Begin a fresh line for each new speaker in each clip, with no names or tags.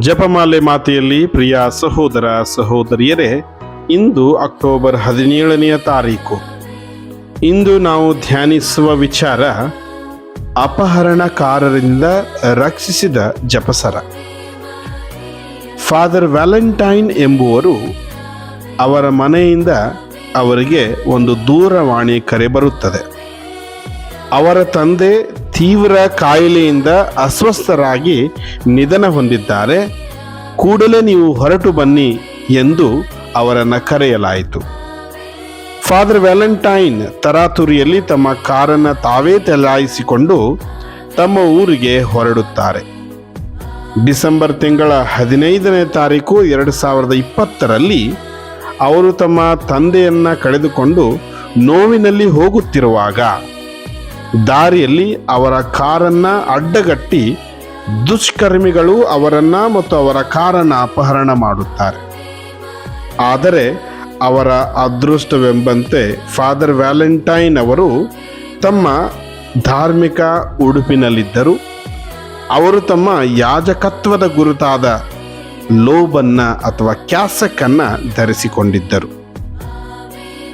ಜಪಮಾಲೆ ಮಾತೆಯಲ್ಲಿ ಪ್ರಿಯ ಸಹೋದರ ಸಹೋದರಿಯರೇ, ಇಂದು ಅಕ್ಟೋಬರ್ ಹದಿನೇಳನೆಯ ತಾರೀಕು. ಇಂದು ನಾವು ಧ್ಯಾನಿಸುವ ವಿಚಾರ ಅಪಹರಣಕಾರರಿಂದ ರಕ್ಷಿಸಿದ ಜಪಸರ. ಫಾದರ್ ವ್ಯಾಲೆಂಟೈನ್ ಎಂಬುವರು ಅವರ ಮನೆಯಿಂದ ಅವರಿಗೆ ಒಂದು ದೂರವಾಣಿ ಕರೆ ಬರುತ್ತದೆ. ಅವರ ತಂದೆ ತೀವ್ರ ಕಾಯಿಲೆಯಿಂದ ಅಸ್ವಸ್ಥರಾಗಿ ನಿಧನ ಹೊಂದಿದ್ದಾರೆ. ಕೂಡಲೇ ನೀವು ಹೊರಟು ಬನ್ನಿ ಎಂದು ಅವರನ್ನು ಕರೆಯಲಾಯಿತು. ಫಾದರ್ ವ್ಯಾಲೆಂಟೈನ್ ತರಾತುರಿಯಲ್ಲಿ ತಮ್ಮ ಕಾರನ್ನು ತಾವೇ ತಲಾಯಿಸಿಕೊಂಡು ತಮ್ಮ ಊರಿಗೆ ಹೊರಡುತ್ತಾರೆ. ಡಿಸೆಂಬರ್ ತಿಂಗಳ ಹದಿನೈದನೇ ತಾರೀಕು ಎರಡು ಸಾವಿರದ ಇಪ್ಪತ್ತರಲ್ಲಿ ಅವರು ತಮ್ಮ ತಂದೆಯನ್ನು ಕಳೆದುಕೊಂಡು ನೋವಿನಲ್ಲಿ ಹೋಗುತ್ತಿರುವಾಗ ದಾರಿಯಲ್ಲಿ ಅವರ ಕಾರನ್ನ ಅಡ್ಡಗಟ್ಟಿ ದುಷ್ಕರ್ಮಿಗಳು ಅವರನ್ನ ಮತ್ತು ಅವರ ಕಾರನ್ನ ಅಪಹರಣ ಮಾಡುತ್ತಾರೆ. ಆದರೆ ಅವರ ಅದೃಷ್ಟವೆಂಬಂತೆ ಫಾದರ್ ವ್ಯಾಲೆಂಟೈನ್ ಅವರು ತಮ್ಮ ಧಾರ್ಮಿಕ ಉಡುಪಿನಲ್ಲಿದ್ದರು. ಅವರು ತಮ್ಮ ಯಾಜಕತ್ವದ ಗುರುತಾದ ಲೋಬನ್ನ ಅಥವಾ ಕ್ಯಾಸಕ್ಕನ್ನು ಧರಿಸಿಕೊಂಡಿದ್ದರು.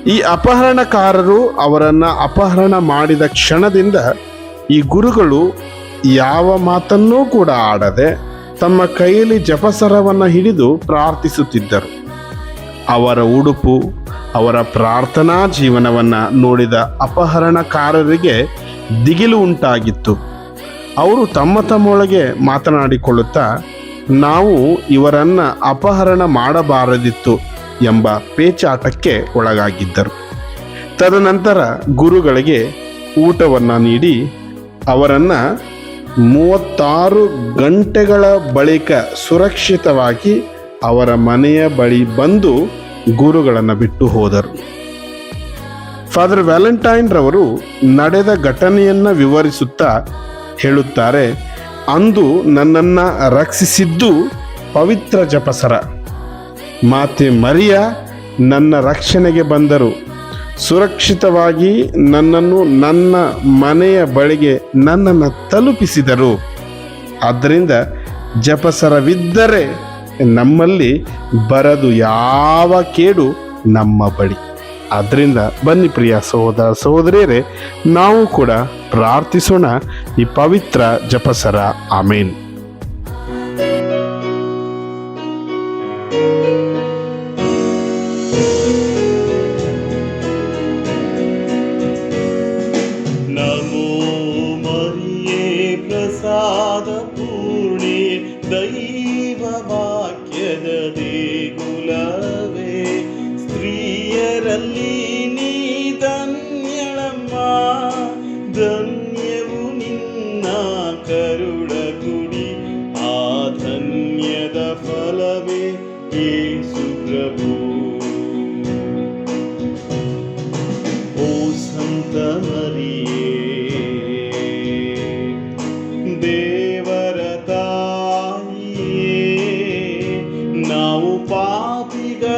ಈ ಅಪಹರಣಕಾರರು ಅವರನ್ನು ಅಪಹರಣ ಮಾಡಿದ ಕ್ಷಣದಿಂದ ಈ ಗುರುಗಳು ಯಾವ ಮಾತನ್ನೂ ಕೂಡ ಆಡದೆ ತಮ್ಮ ಕೈಯಲ್ಲಿ ಜಪಸರವನ್ನು ಹಿಡಿದು ಪ್ರಾರ್ಥಿಸುತ್ತಿದ್ದರು. ಅವರ ಉಡುಪು, ಅವರ ಪ್ರಾರ್ಥನಾ ಜೀವನವನ್ನು ನೋಡಿದ ಅಪಹರಣಕಾರರಿಗೆ ದಿಗಿಲು ಉಂಟಾಗಿತ್ತು. ಅವರು ತಮ್ಮ ತಮ್ಮೊಳಗೆ ಮಾತನಾಡಿಕೊಳ್ಳುತ್ತಾ, ನಾವು ಇವರನ್ನು ಅಪಹರಣ ಮಾಡಬಾರದಿತ್ತು ಎಂಬ ಪೇಚಾಟಕ್ಕೆ ಒಳಗಾಗಿದ್ದರು. ತದನಂತರ ಗುರುಗಳಿಗೆ ಊಟವನ್ನು ನೀಡಿ ಅವರನ್ನು ಮೂವತ್ತಾರು ಗಂಟೆಗಳ ಬಳಿಕ ಸುರಕ್ಷಿತವಾಗಿ ಅವರ ಮನೆಯ ಬಳಿ ಬಂದು ಗುರುಗಳನ್ನು ಬಿಟ್ಟು ಹೋದರು. ಫಾದರ್ ವ್ಯಾಲೆಂಟೈನ್ ರವರು ನಡೆದ ಘಟನೆಯನ್ನು ವಿವರಿಸುತ್ತಾ ಹೇಳುತ್ತಾರೆ, ಅಂದು ನನ್ನನ್ನು ರಕ್ಷಿಸಿದ್ದು ಪವಿತ್ರ ಜಪಸರ. ಮಾತೆ ಮರಿಯ ನನ್ನ ರಕ್ಷಣೆಗೆ ಬಂದರು. ಸುರಕ್ಷಿತವಾಗಿ ನನ್ನನ್ನು ನನ್ನ ಮನೆಯ ಬಳಿಗೆ ನನ್ನನ್ನು ತಲುಪಿಸಿದರು. ಆದ್ದರಿಂದ ಜಪಸರವಿದ್ದರೆ ನಮ್ಮಲ್ಲಿ ಬರದು ಯಾವ ಕೇಡು ನಮ್ಮ ಬಳಿ. ಆದ್ದರಿಂದ ಬನ್ನಿ ಪ್ರಿಯ ಸಹೋದರ ಸಹೋದರಿಯರೇ, ನಾವು ಕೂಡ ಪ್ರಾರ್ಥಿಸೋಣ. ಈ ಪವಿತ್ರ ಜಪಸರ. ಆಮೇನ್.
ವಾಕ್ಯದ ದೇಗುಲವೇ ಸ್ತ್ರೀಯರಲ್ಲಿ ನೀ ಧನ್ಯಳಮ್ಮ. ಧನ್ಯವು ನಿನ್ನ ಕರುಳ ಕುಡಿ ಆ ಧನ್ಯದ ಫಲವೇ. ಯೇಸು